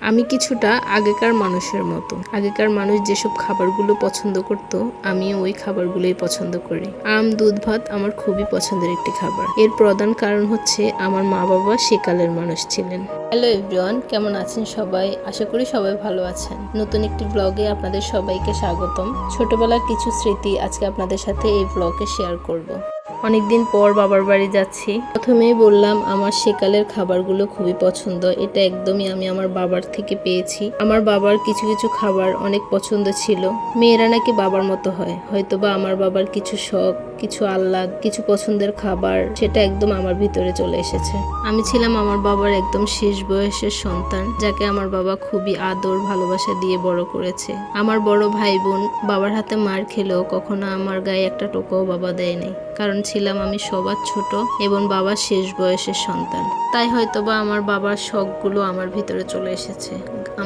আমি কিছুটা আগেকার মানুষের মতো। আগেকার মানুষ যেসব খাবারগুলো পছন্দ করত আমি ওই খাবারগুলোই পছন্দ করি। আম, দুধ, ভাত আমার খুবই পছন্দের একটি খাবার। এর প্রধান কারণ হচ্ছে আমার মা বাবা সেকালের মানুষ ছিলেন। হ্যালো এভরিওয়ান, কেমন আছেন সবাই? আশা করি সবাই ভালো আছেন। নতুন একটি ব্লগে আপনাদের সবাইকে স্বাগতম। ছোটবেলার কিছু স্মৃতি আজকে আপনাদের সাথে এই ব্লগে শেয়ার করব। অনেকদিন পর বাবার বাড়ি যাচ্ছি। প্রথমেই বললাম, আমার সেকালের খাবারগুলো খুবই পছন্দ। এটা একদমই আমি আমার বাবার থেকে পেয়েছি। আমার বাবার কিছু কিছু খাবার অনেক পছন্দ ছিল। মেয়েরা নাকি বাবার মতো হয়। হয়তোবা আমার বাবার কিছু শখ কিছু আহ্লাদ, কিছু পছন্দের খাবার, সেটা একদম আমার ভিতরে চলে এসেছে। আমি ছিলাম আমার বাবার একদম শেষ বয়সের সন্তান, যাকে আমার বাবা খুবই আদর, ভালোবাসা দিয়ে বড় করেছে। আমার বড় ভাই বোন বাবার হাতে মার খেলেও কখনো আমার গায়ে একটা টোকাও বাবা দেয়নি। কারণ ছিলাম আমি সবার ছোট এবং বাবার শেষ বয়সের সন্তান। তাই হয়তোবা আমার বাবার শখগুলো আমার ভিতরে চলে এসেছে।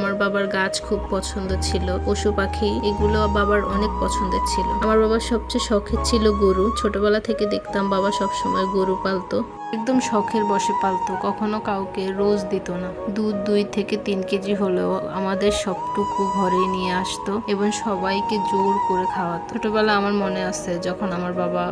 আমার বাবার গাছ খুব পছন্দ ছিল। পশু পাখি, এগুলো বাবার অনেক পছন্দের ছিল। আমার বাবার সবচেয়ে শখের ছিল গরু। ছোটবেলা থেকে দেখতাম বাবা সব সময় গরু পালতো। একদম শখের বসে পালতো। কখনো কাউকে রোজ দিত না। দুধ দুই থেকে তিন কেজি হলেও আমাদের সবটুকু ঘরে নিয়ে আসতো এবং সবাইকে জোর করে খাওয়াতো। ছোটবেলা আমার মনে আছে, যখন আমার বাবা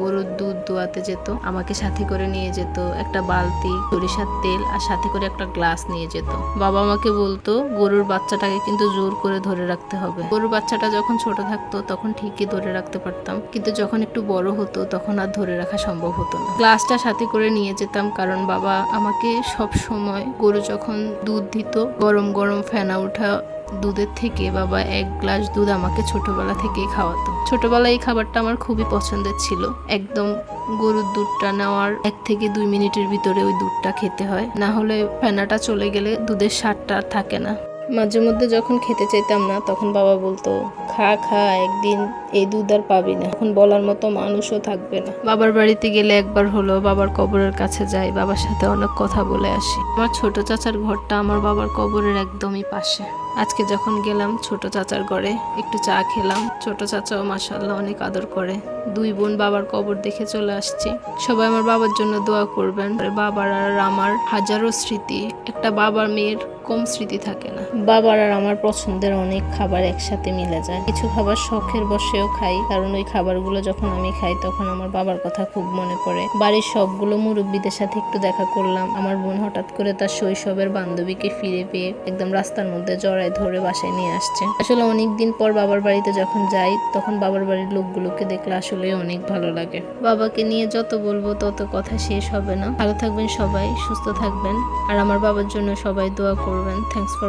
গরুর দুধ দোয়াতে যেত, আমাকে সাথে করে নিয়ে যেত, একটা বালতি, সরিষার তেল আর সাথে করে একটা গ্লাস নিয়ে যেত। বাবা আমাকে বলতো, গরুর বাচ্চাটাকে কিন্তু জোর করে ধরে রাখতে হবে। গরুর বাচ্চাটা যখন ছোট থাকতো, তখন ঠিকই ধরে রাখতে পারতাম। কিন্তু যখন একটু বড় হতো, তখন আর ধরে রাখা সম্ভব হতো না। গ্লাসটা সাথে করে নিয়ে যেতাম, কারণ বাবা আমাকে সব সময় গরু যখন দুধ দিত, গরম গরম ফেনা ওঠা দুধের থেকে বাবা এক গ্লাস দুধ আমাকে ছোটবেলা থেকেই খাওয়াতো। ছোটবেলায় এই খাবারটা আমার খুবই পছন্দের ছিল। একদম গরুর দুধটা নেওয়ার এক থেকে দুই মিনিটের ভিতরে ওই দুধটা খেতে হয়। না হলে ফেনাটা চলে গেলে দুধের স্বাদটা আর থাকে না। মাঝে মধ্যে যখন খেতে চাইতাম না, তখন বাবা বলতো, খা খা, একদিন এই দুধ আর পাবি না। এখন বলার মতো মানুষও থাকবে না। বাবার বাড়িতে গেলে একবার হলো, বাবার কবরের কাছে যাই, বাবার সাথে অনেক কথা বলে আসি। আমার ছোট চাচার ঘরটা আমার বাবার কবরের একদমই পাশে। আজকে যখন গেলাম ছোট চাচার ঘরে, একটু চা খেলাম। ছোট চাচাও মাসাল্লাহ অনেক আদর করে। দুই বোন বাবার কবর দেখে চলে আসছি। সবাই আমার বাবার জন্য দোয়া করবেন। বাবার আর আমার হাজারো স্মৃতি। একটা বাবার মেয়ের কম স্মৃতি থাকে না। বাবার আর আমার পছন্দের অনেক খাবার একসাথে মিলে যায়। কিছু খাবার শখের বসেও খাই, কারণ ওই খাবারগুলো যখন আমি খাই তখন আমার বাবার কথা খুব মনে পড়ে। বাড়ির সবগুলো মুরব্বীদের সাথে একটু দেখা করলাম। আমার বোন হঠাৎ করে তার শৈশবের বান্ধবীকে ফিরে পেয়ে একদম রাস্তার মধ্যে জড়ায় ধরে বাসায় নিয়ে আসছে। আসলে অনেক দিন পর বাবার বাড়িতে যখন যাই, তখন বাবার বাড়ির লোকগুলোকে দেখলে আসলে অনেক ভালো লাগে। বাবাকে নিয়ে যত বলব তত কথা শেষ হবে না। ভালো থাকবেন সবাই, সুস্থ থাকবেন। আর আমার বাবার জন্য সবাই দোয়া করবেন। Thanks for